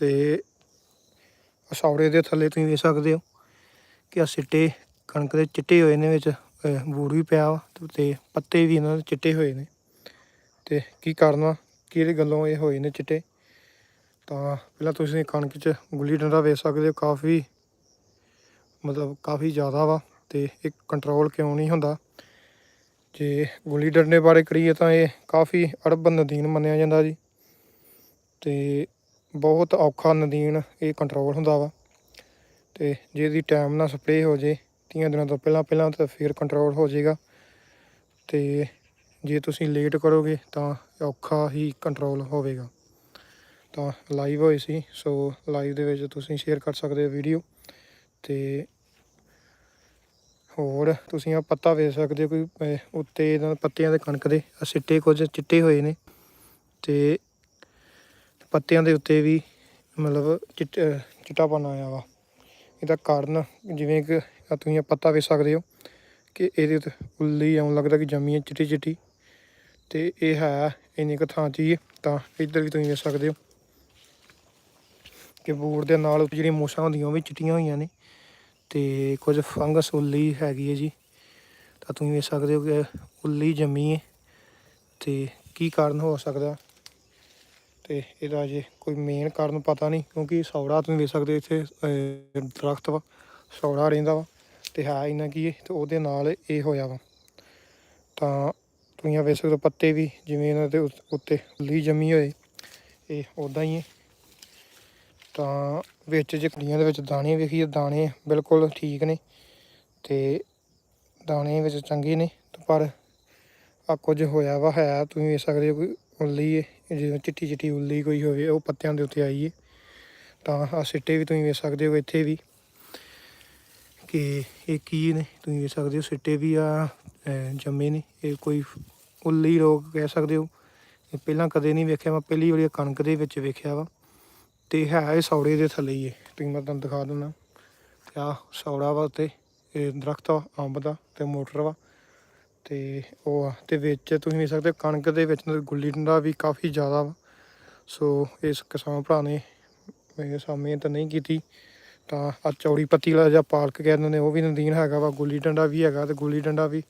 ਤੇ ਸੌੜੇ ਦੇ ਥੱਲੇ ਤੁਸੀਂ ਵੇਖ ਸਕਦੇ ਹੋ ਕਿ ਆ ਸਿੱਟੇ ਕਣਕ ਦੇ ਚਿੱਟੇ ਹੋਏ ਨੇ ਵਿੱਚ ਅਹ, ਵੀ ਪਿਆ ਵਾ ਤੇ ਪੱਤੇ ਵੀ ਇਹਨਾਂ ਦੇ ਚਿੱਟੇ ਹੋਏ ਨੇ। ਤੇ ਕੀ ਕਾਰਨ ਵਾ? ਗੱਲੋਂ ਇਹ ਹੋਏ ਨੇ ਚਿੱਟੇ? ਤਾਂ ਪਹਿਲਾਂ ਤੁਸੀਂ ਕਣਕ 'ਚ ਗੁੱਲੀ ਡੰਡਾ ਵੇਖ ਸਕਦੇ ਹੋ ਕਾਫੀ ਮਤਲਬ ਕਾਫੀ ਜ਼ਿਆਦਾ ਵਾ ਤੇ ਇਹ ਕੰਟਰੋਲ ਕਿਉਂ ਨਹੀਂ ਹੁੰਦਾ? ਜੇ ਗੁੱਲੀ ਡੰਡੇ ਬਾਰੇ ਕਰੀਏ ਤਾਂ ਇਹ ਕਾਫੀ ਅੜਬ ਨਦੀਨ ਮੰਨਿਆ ਜਾਂਦਾ ਜੀ। ਤੇ ਬਹੁਤ ਔਖਾ ਨਦੀਨ ਇਹ ਕੰਟਰੋਲ ਹੁੰਦਾ ਵਾ। ਤੇ ਜੇ ਇਹਦੀ ਟਾਈਮ ਨਾਲ ਸਪਰੇਅ ਹੋ ਜੇ, ਤੀਆਂ ਦਿਨਾਂ ਤੋਂ ਪਹਿਲਾਂ ਪਹਿਲਾਂ ਤਾਂ ਫਿਰ ਕੰਟਰੋਲ ਹੋ ਜਾਏਗਾ ਤੇ ਜੇ ਤੁਸੀਂ ਲੇਟ ਕਰੋਗੇ ਤਾਂ ਔਖਾ ਹੀ ਕੰਟਰੋਲ ਹੋਵੇਗਾ। ਤਾਂ ਲਾਈਵ ਹੋਏ ਸੀ ਸੋ ਲਾਈਵ ਦੇ ਵਿੱਚ ਤੁਸੀਂ ਸ਼ੇਅਰ ਕਰ ਸਕਦੇ ਹੋ ਵੀਡੀਓ ਤੇ ਹੋਰ ਤੁਸੀਂ ਆ ਪੱਤਾ ਵੇਖ ਸਕਦੇ ਹੋ ਕੋਈ ਉੱਤੇ ਇਹਨਾਂ ਪੱਤਿਆਂ ਦੇ ਕਣਕ ਦੇ ਸਿੱਟੇ ਕੁਝ ਚਿੱਟੇ ਹੋਏ ਨੇ। ਤੇ ਪੱਤਿਆਂ ਦੇ ਉੱਤੇ ਵੀ ਮਤਲਬ ਚਿੱਟ ਅਹ, ਚਿੱਟਾਪਨ ਆਇਆ ਵਾ। ਇਹਦਾ ਕਾਰਨ ਜਿਵੇਂ ਕਿ ਤੁਸੀਂ ਪੱਤਾ ਵੇਖ ਸਕਦੇ ਹੋ ਕਿ ਇਹਦੇ ਉੱਤੇ ਉੱਲੀ ਆਉਣ ਲੱਗਦਾ ਕਿ ਜੰਮੀ ਹੈ ਚਿੱਟੀ ਚਿੱਟੀ। ਤੇ ਇਹ ਹੈ ਇੰਨੀ ਕੁ ਥਾਂ 'ਚ ਹੀ ਹੈ। ਤਾਂ ਇੱਧਰ ਵੀ ਤੁਸੀਂ ਵੇਖ ਸਕਦੇ ਹੋ ਕਿ ਬੂਰ ਦੇ ਨਾਲ ਜਿਹੜੀਆਂ ਮੋਸ਼ਾਂ ਹੁੰਦੀਆਂ ਉਹ ਵੀ ਚਿੱਟੀਆਂ ਹੋਈਆਂ ਨੇ। ਤੇ ਕੁਝ ਫੰਗਸ ਉੱਲੀ ਹੈਗੀ ਹੈ ਜੀ। ਤਾਂ ਤੁਸੀਂ ਵੇਖ ਸਕਦੇ ਹੋ ਕਿ ਉੱਲੀ ਜੰਮੀ ਹੈ ਤੇ ਕੀ ਕਾਰਨ ਹੋ ਸਕਦਾ? ਤੇ ਇਹਦਾ ਜੇ ਕੋਈ ਮੇਨ ਕਾਰਨ ਪਤਾ ਨਹੀਂ, ਕਿਉਂਕਿ ਸੌੜਾ ਤੁਸੀਂ ਵੇਖ ਸਕਦੇ ਇੱਥੇ ਦਰਖਤ ਵਾ, ਸੌੜਾ ਰਹਿੰਦਾ ਵਾ ਤੇ ਹੈ ਇਹਨਾਂ ਕੀ ਹੈ ਤੇ ਉਹਦੇ ਨਾਲ ਇਹ ਹੋਇਆ ਵਾ। ਤਾਂ ਤੁਸੀਂ ਆ ਵੇਖ ਸਕਦੇ ਹੋ ਪੱਤੇ ਵੀ, ਜਿਵੇਂ ਇਹਨਾਂ ਦੇ ਉੱਤੇ ਲੀ ਜੰਮੀ ਹੋਏ, ਇਹ ਉਦਾਂ ਹੀ ਹੈ। ਤਾਂ ਵਿੱਚ ਜੇ ਕੁੜੀਆਂ ਦੇ ਵਿੱਚ ਦਾਣੇ ਵੇਖੀਏ, ਦਾਣੇ ਬਿਲਕੁਲ ਠੀਕ ਨੇ ਤੇ ਦਾਣੇ ਵਿੱਚ ਚੰਗੇ ਨੇ, ਪਰ ਆ ਕੁਝ ਹੋਇਆ ਵਾ, ਹੈ, ਤੁਸੀਂ ਵੇਖ ਸਕਦੇ ਹੋ ਕੋਈ ਉੱਲੀ ਜਿਵੇਂ ਚਿੱਟੀ ਚਿੱਟੀ ਉੱਲੀ ਕੋਈ ਹੋਵੇ, ਉਹ ਪੱਤਿਆਂ ਦੇ ਉੱਤੇ ਆਈ ਹੈ ਤਾਂ ਆ ਸਿੱਟੇ ਵੀ ਤੁਸੀਂ ਵੇਖ ਸਕਦੇ ਹੋ ਇੱਥੇ ਵੀ, ਕਿ ਇਹ ਕੀ ਨੇ, ਤੁਸੀਂ ਵੇਖ ਸਕਦੇ ਹੋ ਸਿੱਟੇ ਵੀ ਆ ਜੰਮੇ ਨੇ, ਇਹ ਕੋਈ ਉੱਲੀ ਰੋਗ ਕਹਿ ਸਕਦੇ ਹੋ, ਇਹ ਪਹਿਲਾਂ ਕਦੇ ਨਹੀਂ ਵੇਖਿਆ, ਮੈਂ ਪਹਿਲੀ ਵਾਰੀ ਕਣਕ ਦੇ ਵਿੱਚ ਵੇਖਿਆ ਵਾ, ਤੇ ਹੈ ਇਹ ਸੌੜੇ ਦੇ ਥੱਲੇ ਹੀ ਹੈ, ਤੁਸੀਂ ਮੈਂ ਤੁਹਾਨੂੰ ਦਿਖਾ ਦਿੰਦਾ, ਤੇ ਆ ਸੌੜਾ ਵਾ ਉੱਤੇ, ਇਹ ਦਰਖਤ ਵਾ, ਅੰਬ ਦਾ ਤੇ ਮੋਟਰ ਵਾ ਤੇ ਉਹ ਆ, ਤੇ ਵਿੱਚ ਤੁਸੀਂ ਵੇਖ ਸਕਦੇ ਹੋ ਕਣਕ ਦੇ ਵਿੱਚ ਗੁੱਲੀ ਡੰਡਾ ਵੀ ਕਾਫੀ ਜ਼ਿਆਦਾ ਵਾ। ਸੋ ਇਸ ਕਿਸਾਨ ਭਰਾ ਨੇ ਮੇਰੇ ਸਾਹਮਣੇ ਤਾਂ ਨਹੀਂ ਕੀਤੀ। ਤਾਂ ਆ ਚੌੜੀ ਪੱਤੀ ਵਾਲਾ ਜਾਂ ਪਾਲਕ ਕਹਿੰਦੇ ਨੇ, ਉਹ ਵੀ ਨਦੀਨ ਹੈਗਾ ਵਾ, ਗੁੱਲੀ ਡੰਡਾ ਵੀ ਹੈਗਾ ਤੇ ਗੁੱਲੀ ਡੰਡਾ ਵੀ।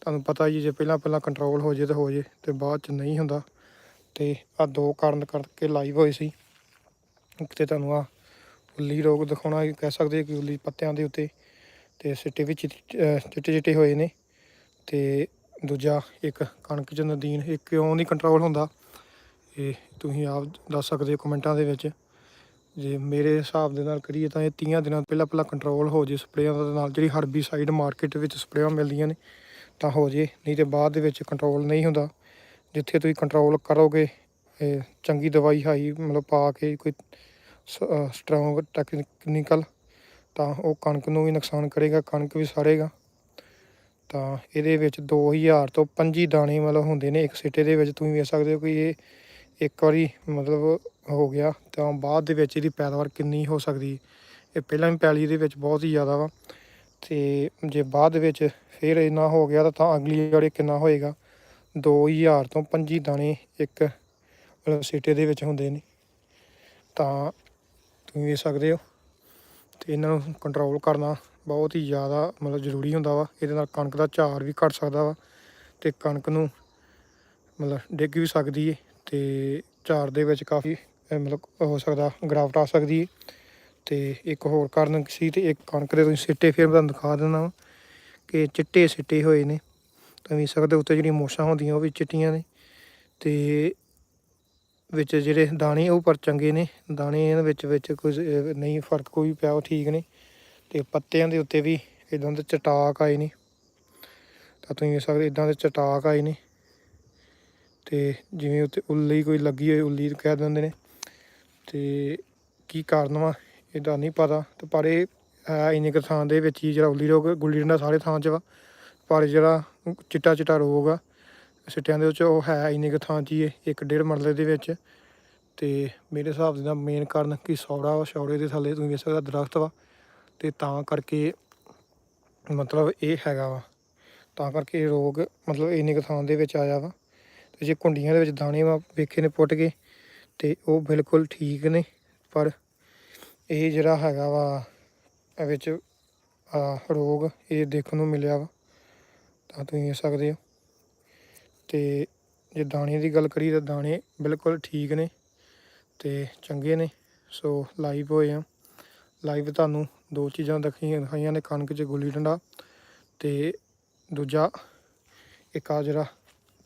ਤੁਹਾਨੂੰ ਪਤਾ ਹੀ ਜੇ ਪਹਿਲਾਂ ਪਹਿਲਾਂ ਕੰਟਰੋਲ ਹੋ ਜੇ ਤਾਂ ਹੋ ਜੇ, ਤੇ ਬਾਅਦ ਚ ਨਹੀਂ ਹੁੰਦਾ। ਤੇ ਆ ਦੋ ਕਾਰਨ ਕਰਕੇ ਲਾਈਵ ਹੋਏ ਸੀ। ਇੱਕ ਤੇ ਤੁਹਾਨੂੰ ਆ ਉੱਲੀ ਰੋਗ ਦਿਖਾਉਣਾ ਕਹਿ ਸਕਦੇ ਕਿ ਉੱਲੀ ਪੱਤਿਆਂ ਦੇ ਉੱਤੇ। ਤੇ ਸਿੱਟੇ ਵੀ ਚਿੱਟੇ ਚਿੱਟੇ ਚਿੱਟੇ ਹੋਏ ਨੇ। ਤੇ ਦੂਜਾ ਇੱਕ ਕਣਕ ਚ ਨਦੀਨ ਇਹ ਕਿਉਂ ਨਹੀਂ ਕੰਟਰੋਲ ਹੁੰਦਾ। ਇਹ ਤੁਸੀਂ ਆਪ ਦੱਸ ਸਕਦੇ ਹੋ ਕਮੈਂਟਾਂ ਦੇ ਵਿੱਚ। ਜੇ ਮੇਰੇ ਹਿਸਾਬ ਦੇ ਨਾਲ ਕਰੀਏ ਤਾਂ ਇਹ 30 ਦਿਨਾਂ ਪਹਿਲਾਂ ਪਹਿਲਾਂ ਕੰਟਰੋਲ ਹੋ ਜੇ ਸਪਰੇਆਂ ਦੇ ਨਾਲ ਜਿਹੜੀ ਹਰਬੀਸਾਈਡ ਮਾਰਕੀਟ ਵਿੱਚ ਸਪਰੇਆਂ ਮਿਲਦੀਆਂ ਨੇ, ਤਾਂ ਹੋ ਜੇ। ਨਹੀਂ ਤੇ ਬਾਅਦ ਦੇ ਵਿੱਚ ਕੰਟਰੋਲ ਨਹੀਂ ਹੁੰਦਾ। ਜਿੱਥੇ ਤੁਸੀਂ ਕੰਟਰੋਲ ਕਰੋਗੇ, ਇਹ ਚੰਗੀ ਦਵਾਈ ਹਾਈ ਮਤਲਬ ਪਾ ਕੇ ਕੋਈ ਸਟਰੋਂਗ ਟੈਕਨੀਕਲ ਤਾਂ ਉਹ ਕਣਕ ਨੂੰ ਵੀ ਨੁਕਸਾਨ ਕਰੇਗਾ, ਕਣਕ ਵੀ ਸਾੜੇਗਾ। ਤਾਂ ਇਹਦੇ ਵਿੱਚ 2000 ਤੋਂ 25 ਦਾਣੇ ਮਤਲਬ ਹੁੰਦੇ ਨੇ ਇੱਕ ਸਿੱਟੇ ਦੇ ਵਿੱਚ। ਤੁਸੀਂ ਵੇਖ ਸਕਦੇ ਹੋ ਕਿ ਇਹ ਇੱਕ ਵਾਰੀ ਮਤਲਬ ਹੋ ਗਿਆ। ਤਾਂ ਬਾਅਦ ਦੇ ਵਿੱਚ ਇਹਦੀ ਪੈਦਾਵਾਰ ਕਿੰਨੀ ਹੋ ਸਕਦੀ ਇਹ ਪਹਿਲਾਂ ਵੀ ਪੈਲੀ ਦੇ ਵਿੱਚ ਬਹੁਤ ਹੀ ਜ਼ਿਆਦਾ ਵਾ। ਤੇ ਜੇ ਬਾਅਦ ਦੇ ਵਿੱਚ ਫਿਰ ਇੰਨਾ ਹੋ ਗਿਆ ਤਾਂ ਅਗਲੀ ਵਾਰੀ ਕਿੰਨਾ ਹੋਏਗਾ? 2000 ਤੋਂ 25 ਦਾਣੇ ਇੱਕ ਮਤਲਬ ਸਿੱਟੇ ਦੇ ਵਿੱਚ ਹੁੰਦੇ ਨੇ। ਤਾਂ ਤੁਸੀਂ ਵੇਖ ਸਕਦੇ ਹੋ। ਤੇ ਇਹਨਾਂ ਨੂੰ ਕੰਟਰੋਲ ਕਰਨਾ ਬਹੁਤ ਹੀ ਜ਼ਿਆਦਾ ਮਤਲਬ ਜ਼ਰੂਰੀ ਹੁੰਦਾ ਵਾ, ਇਹਦੇ ਨਾਲ ਕਣਕ ਦਾ ਝਾੜ ਵੀ ਘਟ ਸਕਦਾ ਵਾ ਤੇ ਕਣਕ ਨੂੰ ਮਤਲਬ ਡਿੱਗ ਵੀ ਸਕਦੀ ਹੈ ਤੇ ਝਾੜ ਦੇ ਵਿੱਚ ਕਾਫੀ ਮਤਲਬ ਹੋ ਸਕਦਾ ਗਰਾਵਟ ਆ ਸਕਦੀ ਹੈ ਤੇ ਇੱਕ ਹੋਰ ਕਾਰਨ ਸੀ ਤੇ ਇੱਕ ਕਣਕ ਦੇ ਤੁਸੀਂ ਸਿੱਟੇ, ਫਿਰ ਮੈਂ ਤੁਹਾਨੂੰ ਦਿਖਾ ਦਿੰਦਾ ਵਾ ਕਿ ਚਿੱਟੇ ਸਿੱਟੇ ਹੋਏ ਨੇ। ਤਾਂ ਵੀ ਸਕਦੇ ਉੱਤੇ ਜਿਹੜੀਆਂ ਮੋਸ਼ਾਂ ਹੁੰਦੀਆਂ, ਉਹ ਵੀ ਚਿੱਟੀਆਂ ਨੇ ਤੇ ਵਿੱਚ ਜਿਹੜੇ ਦਾਣੇ, ਉਹ ਪਰ ਚੰਗੇ ਨੇ। ਦਾਣੇ ਇਹਨਾਂ ਵਿੱਚ ਵਿੱਚ ਕੁਝ ਨਹੀਂ, ਫ਼ਰਕ ਕੋਈ ਪਿਆ, ਉਹ ਠੀਕ ਨੇ। ਤੇ ਪੱਤਿਆਂ ਦੇ ਉੱਤੇ ਵੀ ਇਦਾਂ ਦੇ ਚਟਾਕ ਆਏ ਨੇ। ਤਾਂ ਤੁਸੀਂ ਵੇਖ ਸਕਦੇ ਇਦਾਂ ਦੇ ਚਟਾਕ ਆਏ ਨੇ। ਤੇ ਜਿਵੇਂ ਉੱਤੇ ਉੱਲੀ ਕੋਈ ਲੱਗੀ ਹੋਈ ਉੱਲੀ ਕਹਿ ਦਿੰਦੇ ਨੇ। ਤੇ ਕੀ ਕਾਰਨ ਵਾ ਇਹਦਾ ਨਹੀਂ ਪਤਾ। ਤੇ ਪਰ ਇਹ ਹੈ ਇੰਨੇ ਕੁ ਥਾਂ ਦੇ ਵਿੱਚ ਹੀ ਜਿਹੜਾ ਉੱਲੀ ਰੋਗ ਗੁੱਲੀ ਡੰਡਾ ਸਾਰੇ ਥਾਂ 'ਚ ਵਾ। ਪਰ ਜਿਹੜਾ ਚਿੱਟਾ ਚਿੱਟਾ ਰੋਗ ਆ ਸਿੱਟਿਆਂ ਦੇ ਵਿੱਚ ਉਹ ਹੈ ਇੰਨੇ ਕੁ ਥਾਂ 'ਚ ਹੀ ਹੈ, ਇੱਕ ਡੇਢ ਮਰਲੇ ਦੇ ਵਿੱਚ। ਤੇ ਮੇਰੇ ਹਿਸਾਬ ਦੇ ਨਾਲ ਮੇਨ ਕਾਰਨ ਕਿ ਸੌੜਾ ਵਾ ਸੌੜੇ ਦੇ ਥੱਲੇ ਤੁਸੀਂ ਵੇਖ ਸਕਦੇ ਹੋ ਦਰਖਤ ਵਾ। ਤੇ ਤਾਂ ਕਰਕੇ ਮਤਲਬ ਇਹ ਹੈਗਾ ਵਾ। ਤਾਂ ਕਰਕੇ ਇਹ ਰੋਗ ਮਤਲਬ ਇੰਨੇ ਕੁ ਥਾਂ ਦੇ ਵਿੱਚ ਆਇਆ ਵਾ। ਤੇ ਜੇ ਕੁੰਡੀਆਂ ਦੇ ਵਿੱਚ ਦਾਣੇ ਵਾ ਵੇਖੇ ਨੇ ਪੁੱਟ ਕੇ, ਤੇ ਉਹ ਬਿਲਕੁਲ ਠੀਕ ਨੇ। ਪਰ ਇਹ ਜਿਹੜਾ ਹੈਗਾ ਵਾ, ਇਹ ਵਿੱਚ ਰੋਗ ਇਹ ਦੇਖਣ ਨੂੰ ਮਿਲਿਆ ਵਾ। ਤਾਂ ਤੁਸੀਂ ਇਹ ਸਕਦੇ ਹੋ। ਤੇ ਜੇ ਦਾਣੇ ਦੀ ਗੱਲ ਕਰੀਏ ਤਾਂ ਦਾਣੇ ਬਿਲਕੁਲ ਠੀਕ ਨੇ ਤੇ ਚੰਗੇ ਨੇ। ਸੋ ਲਾਈਵ ਹੋਏ ਆ। ਲਾਈਵ ਤੁਹਾਨੂੰ ਦੋ ਚੀਜ਼ਾਂ ਦਿਖਾਈਆਂ ਦਿਖਾਈਆਂ ਨੇ, ਕਣਕ 'ਚ ਗੁੱਲੀ ਡੰਡਾ ਤੇ ਦੂਜਾ ਇੱਕ ਆ ਜਿਹੜਾ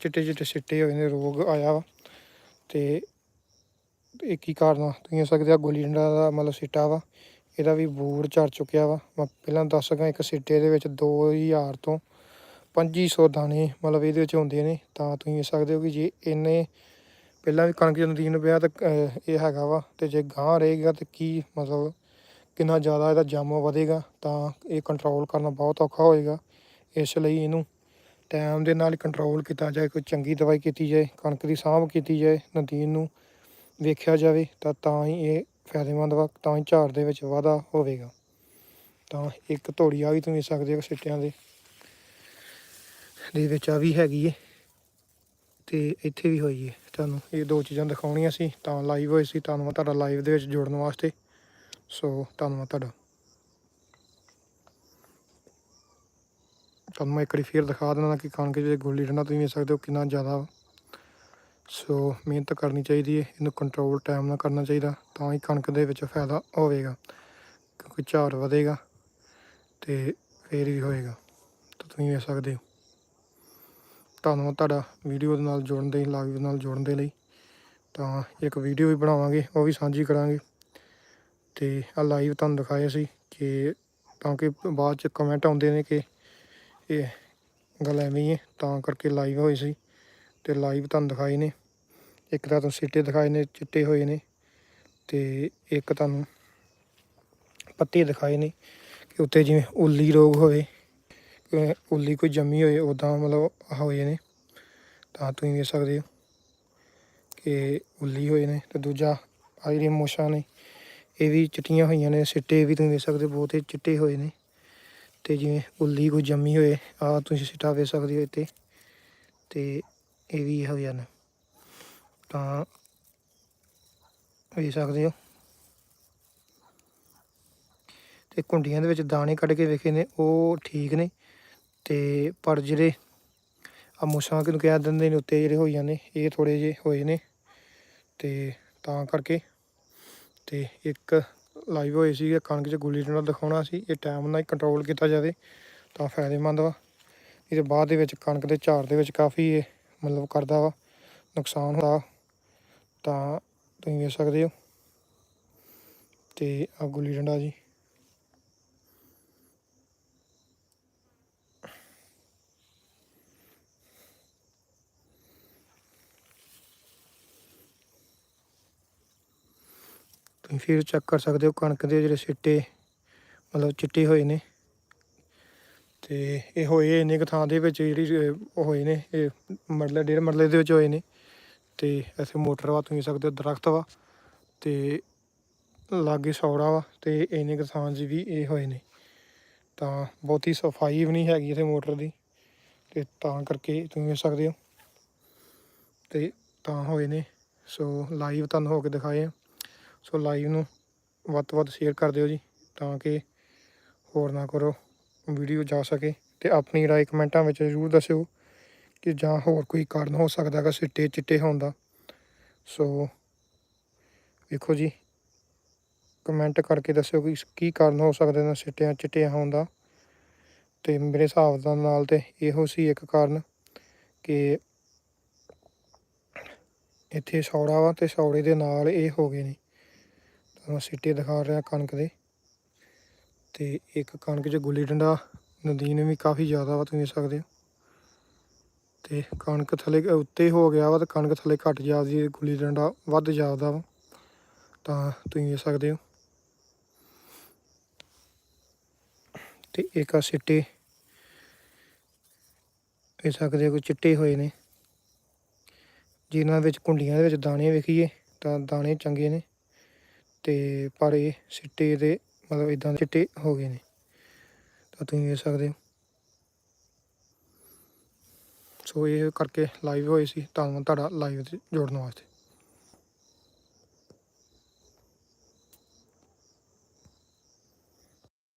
ਚਿੱਟੇ ਚਿੱਟੇ ਸਿੱਟੇ ਹੋਏ ਨੇ, ਰੋਗ ਆਇਆ ਵਾ ਤੇ ਇਹ ਕੀ ਕਾਰਨ ਆ। ਤੁਸੀਂ ਦੇਖ ਸਕਦੇ ਆ, ਗੁੱਲੀ ਡੰਡਾ ਦਾ ਮਤਲਬ ਸਿੱਟਾ ਵਾ, ਇਹਦਾ ਵੀ ਬੂਰ ਝੜ ਚੁੱਕਿਆ ਵਾ। ਮੈਂ ਪਹਿਲਾਂ ਦੱਸ ਸਕਾਂ, ਇੱਕ ਸਿੱਟੇ ਦੇ ਵਿੱਚ 2000 ਤੋਂ 2500 ਦਾਣੇ ਮਤਲਬ ਇਹਦੇ ਵਿੱਚ ਹੁੰਦੇ ਨੇ। ਤਾਂ ਤੁਸੀਂ ਇਹ ਸਕਦੇ ਹੋ ਕਿ ਜੇ ਇਹਨੇ ਪਹਿਲਾਂ ਵੀ ਕਣਕ ਜਦੋਂ ਨਦੀਨ ਪਿਆ ਤਾਂ ਇਹ ਹੈਗਾ ਵਾ ਤੇ ਜੇ ਗਾਂ ਰਹੇਗਾ ਤੇ ਕੀ ਮਤਲਬ ਕਿੰਨਾ ਜ਼ਿਆਦਾ ਇਹਦਾ ਜੰਮ ਵਧੇਗਾ, ਤਾਂ ਇਹ ਕੰਟਰੋਲ ਕਰਨਾ ਬਹੁਤ ਔਖਾ ਹੋਏਗਾ। ਇਸ ਲਈ ਇਹਨੂੰ ਟਾਈਮ ਦੇ ਨਾਲ ਕੰਟਰੋਲ ਕੀਤਾ ਜਾਏ, ਕੋਈ ਚੰਗੀ ਦਵਾਈ ਕੀਤੀ ਜਾਏ, ਕਣਕ ਦੀ ਸਾਂਭ ਕੀਤੀ ਜਾਏ, ਨਦੀਨ ਨੂੰ ਵੇਖਿਆ ਜਾਵੇ, ਤਾਂ ਤਾਂ ਹੀ ਇਹ ਫਾਇਦੇਮੰਦ ਵਾ, ਤਾਂ ਹੀ ਝਾੜ ਦੇ ਵਿੱਚ ਵਾਧਾ ਹੋਵੇਗਾ। ਤਾਂ ਇੱਕ ਧੋੜੀ ਆ ਵੀ ਤੁਸੀਂ ਸਕਦੇ ਹੋ ਸਿੱਟਿਆਂ ਦੇ। ਦੇ ਵਿੱਚ ਆ ਵੀ ਹੈਗੀ ਏ, ਤੇ ਇੱਥੇ ਵੀ ਹੋਈ ਏ। ਤੁਹਾਨੂੰ ਇਹ ਦੋ ਚੀਜ਼ਾਂ ਦਿਖਾਉਣੀਆਂ ਸੀ, ਤਾਂ ਲਾਈਵ ਹੋਏ ਸੀ। ਧੰਨਵਾਦ ਤੁਹਾਡਾ ਲਾਈਵ ਦੇ ਵਿੱਚ ਜੁੜਨ ਵਾਸਤੇ। ਸੋ ਧੰਨਵਾਦ ਤੁਹਾਡਾ ਤੁਹਾਨੂੰ ਮੈਂ ਇੱਕ ਵਾਰੀ ਫੇਰ ਦਿਖਾ ਦਿੰਦਾ ਕਿ ਕਣਕ ਜਿਹੜੇ ਗੋਲੀ ਡੰਡਾ ਤੁਸੀਂ ਵੇਖ ਸਕਦੇ ਹੋ ਕਿੰਨਾ ਜ਼ਿਆਦਾ ਵਾ। ਸੋ ਮਿਹਨਤ ਕਰਨੀ ਚਾਹੀਦੀ ਹੈ ਇਹਨੂੰ ਕੰਟਰੋਲ ਟਾਈਮ ਨਾਲ ਕਰਨਾ ਚਾਹੀਦਾ ਤਾਂ ਹੀ ਕਣਕ ਦੇ ਵਿੱਚ ਫਾਇਦਾ ਹੋਵੇਗਾ ਕਿਉਂਕਿ ਝਾੜ ਵਧੇਗਾ ਤੇ ਫੇਰ ਵੀ ਹੋਏਗਾ ਤਾਂ ਤੁਸੀਂ ਵੇਖ ਸਕਦੇ ਹੋ ਧੰਨਵਾਦ ਤੁਹਾਡਾ ਵੀਡੀਓ ਦੇ ਨਾਲ ਜੁੜਨ ਦੇ ਲਾਈਵ ਨਾਲ ਜੋੜਨ ਦੇ ਲਈ ਤਾਂ ਇੱਕ ਵੀਡੀਓ ਵੀ ਬਣਾਵਾਂਗੇ ਉਹ ਵੀ ਸਾਂਝੀ ਕਰਾਂਗੇ ਤੇ ਆ ਲਾਈਵ ਤੁਹਾਨੂੰ ਦਿਖਾਇਆ ਸੀ ਕਿ ਤਾਂ ਕਿ ਬਾਅਦ ਚ ਕਮੈਂਟ ਆਉਂਦੇ ਨੇ ਕਿ ਇਹ ਗੱਲ ਐਵੇਂ ਹੈ ਤਾਂ ਕਰਕੇ ਲਾਈਵ ਹੋਏ ਸੀ ਤੇ ਲਾਈਵ ਤੁਹਾਨੂੰ ਦਿਖਾਏ ਨੇ। ਇੱਕ ਤਾਂ ਤੁਹਾਨੂੰ ਸਿੱਟੇ ਦਿਖਾਏ ਨੇ, ਚਿੱਟੇ ਹੋਏ ਨੇ ਤੇ ਇੱਕ ਤੁਹਾਨੂੰ ਪੱਤੇ ਦਿਖਾਏ ਨੇ ਕਿ ਉੱਤੇ ਜਿਵੇਂ ਉੱਲੀ ਰੋਗ ਹੋਵੇ ਉੱਲੀ ਕੋਈ ਜੰਮੀ ਹੋਏ ਉਦਾਂ ਮਤਲਬ ਆਹ ਹੋਏ ਨੇ। ਤਾਂ ਤੁਸੀਂ ਵੇਖ ਸਕਦੇ ਹੋ ਕਿ ਉੱਲੀ ਹੋਏ ਨੇ ਤੇ ਦੂਜਾ ਆ ਜਿਹੜੀਆਂ ਮੋਸ਼ਾਂ ਨੇ ਇਹ ਵੀ ਚਿੱਟੀਆਂ ਹੋਈਆਂ ਨੇ, ਸਿੱਟੇ ਵੀ ਤੁਸੀਂ ਵੇਖ ਸਕਦੇ ਹੋ, ਬਹੁਤ ਹੀ ਚਿੱਟੇ ਹੋਏ ਨੇ। ਤੇ ਜਿਵੇਂ ਉੱਲੀ ਕੋਈ ਜੰਮੀ ਹੋਏ ਆ ਤੁਸੀਂ ਸਿੱਟਾ ਵੇਖ ਸਕਦੇ ਹੋ ਇੱਥੇ। ਤੇ ਇਹ ਵੀ ਇਹੋ ਹੋਇਆ ਨੇ। ਤਾਂ ਵੇਖ ਸਕਦੇ ਹੋ। ਤੇ ਕੁੰਡੀਆਂ ਦੇ ਵਿੱਚ ਦਾਣੇ ਕੱਢ ਕੇ ਵੇਖੇ ਨੇ, ਉਹ ਠੀਕ ਨੇ। ਤੇ ਪਰ ਜਿਹੜੇ ਆ ਮੁੱਛਾਂ ਕਿਨੂੰ ਕਹਿ ਦਿੰਦੇ ਨੇ, ਉੱਤੇ ਜਿਹੜੇ ਹੋਈਆਂ ਨੇ, ਇਹ ਥੋੜੇ ਜਿਹੇ ਹੋਏ ਨੇ। ਤੇ ਤਾਂ ਕਰਕੇ ਤੇ ਇੱਕ ਲਾਈਵ ਹੋਏ ਸੀ ਕਣਕ 'ਚ ਗੁੱਲੀ ਡੰਡਾ ਦਿਖਾਉਣਾ ਸੀ। ਇਹ ਟਾਈਮ ਨਾਲ ਹੀ ਕੰਟਰੋਲ ਕੀਤਾ ਜਾਵੇ ਤਾਂ ਫਾਇਦੇਮੰਦ ਵਾ। ਇਹਦੇ ਬਾਅਦ ਦੇ ਵਿੱਚ ਕਣਕ ਦੇ ਝਾੜ ਦੇ ਵਿੱਚ ਕਾਫੀ ਇਹ ਮਤਲਬ ਕਰਦਾ ਵਾ, ਨੁਕਸਾਨ ਹੁੰਦਾ ਤਾਂ ਤੁਸੀਂ ਵੇਖ ਸਕਦੇ ਹੋ। ਤੇ ਆ ਗੁੱਲੀ ਡੰਡਾ ਜੀ। ਫਿਰ ਚੈੱਕ ਕਰ ਸਕਦੇ ਹੋ ਕਣਕ ਦੇ ਜਿਹੜੇ ਸਿੱਟੇ, ਮਤਲਬ ਚਿੱਟੇ ਹੋਏ ਨੇ। ਤੇ ਇਹ ਹੋਏ ਇੰਨੇ ਕੁ ਥਾਂ ਦੇ ਵਿੱਚ ਜਿਹੜੀ, ਉਹ ਹੋਏ ਨੇ, ਇਹ ਮਰਲੇ, ਡੇਢ ਮਰਲੇ ਦੇ ਵਿੱਚ ਹੋਏ ਨੇ। ਤੇ ਇੱਥੇ ਮੋਟਰ ਵਾ, ਤੁਸੀਂ ਸਕਦੇ ਹੋ ਦਰਖਤ ਵਾ। ਤੇ ਲਾਗੇ ਸੌੜਾ ਵਾ, ਤੇ ਇੰਨੇ ਕੁ ਥਾਂ 'ਚ ਵੀ ਇਹ ਹੋਏ ਨੇ। ਤਾਂ ਬਹੁਤੀ ਸਫ਼ਾਈ ਵੀ ਨਹੀਂ ਹੈਗੀ ਇੱਥੇ ਮੋਟਰ ਦੀ। ਤੇ ਤਾਂ ਕਰਕੇ ਤੁਸੀਂ ਵੇਖ ਸਕਦੇ ਹੋ। ਤੇ ਤਾਂ ਹੋਏ ਨੇ। ਸੋ ਲਾਈਵ ਤੁਹਾਨੂੰ ਹੋ ਕੇ ਦਿਖਾਏ ਆ। ਸੋ ਲਾਈਵ ਨੂੰ ਵੱਧ ਤੋਂ ਵੱਧ ਸ਼ੇਅਰ ਕਰ ਦਿਓ ਜੀ, ਤਾਂ ਕਿ ਹੋਰ ਨਾ ਕਰੋ ਵੀਡੀਓ ਜਾ ਸਕੇ ਤੇ ਆਪਣੀ ਰਾਏ ਕਮੈਂਟਾਂ ਵਿੱਚ ਜ਼ਰੂਰ ਦੱਸਿਓ ਕਿ ਜਾਂ ਹੋਰ ਕੋਈ ਕਾਰਨ ਹੋ ਸਕਦਾ ਹੈਗਾ ਸਿੱਟੇ ਚਿੱਟੇ ਹੋਣ ਦਾ। ਸੋ ਵੇਖੋ ਜੀ, ਕਮੈਂਟ ਕਰਕੇ ਦੱਸਿਓ ਕਿ ਕੀ ਕਾਰਨ ਹੋ ਸਕਦਾ ਇਹਨਾਂ ਸਿੱਟਿਆਂ ਚਿੱਟਿਆਂ ਹੋਣ ਦਾ। ਤੇ ਮੇਰੇ ਹਿਸਾਬ ਦਾ ਨਾਲ ਤੇ ਇਹੋ ਸੀ ਇੱਕ ਕਾਰਨ ਕਿ ਇੱਥੇ ਸੌੜਾ ਵਾ ਤੇ ਸੌੜੇ ਦੇ ਨਾਲ ਇਹ ਹੋ ਗਏ ਨੇ। ਤੁਹਾਨੂੰ ਸਿੱਟੇ ਦਿਖਾ ਰਿਹਾ ਕਣਕ ਦੇ। ਤੇ ਇੱਕ ਕਣਕ 'ਚ ਗੁੱਲੀ ਡੰਡਾ, ਨਦੀਨ ਵੀ ਕਾਫੀ ਜ਼ਿਆਦਾ ਵਾ, ਤੁਸੀਂ ਵੇਖ ਸਕਦੇ ਹੋ। ਤੇ ਕਣਕ ਥੱਲੇ ਉੱਤੇ ਹੋ ਗਿਆ ਵਾ ਤੇ ਕਣਕ ਥੱਲੇ ਘਟ ਜਾਦੀ ਗੁੱਲੀ ਡੰਡਾ ਵੱਧ ਜਾਦਾ ਵਾ। ਤਾਂ ਤੁਸੀਂ ਵੇਖ ਸਕਦੇ ਹੋ। ਤੇ ਇੱਕ ਆ ਸਿੱਟੇ। ਵੇਖ ਸਕਦੇ ਹੋ ਕਿ ਚਿੱਟੇ ਹੋਏ ਨੇ। ਜਿਨ੍ਹਾਂ ਵਿੱਚ ਕੁੰਡੀਆਂ ਦੇ ਵਿੱਚ ਦਾਣੇ ਵੇਖੀਏ ਤਾਂ ਦਾਣੇ ਚੰਗੇ ਨੇ। ਤੇ ਪਰ ਇਹ ਸਿੱਟੇ ਦੇ ਮਤਲਬ ਇਦਾਂ ਚਿੱਟੇ ਹੋ ਗਏ ਨੇ। ਤਾਂ ਤੁਸੀਂ ਵੇਖ ਸਕਦੇ ਹੋ। ਸੋ ਇਹ ਕਰਕੇ ਲਾਈਵ ਹੋਏ ਸੀ। ਧੰਨਵਾਦ ਤੁਹਾਡਾ ਲਾਈਵ ਤੇ ਜੋੜਨ ਵਾਸਤੇ।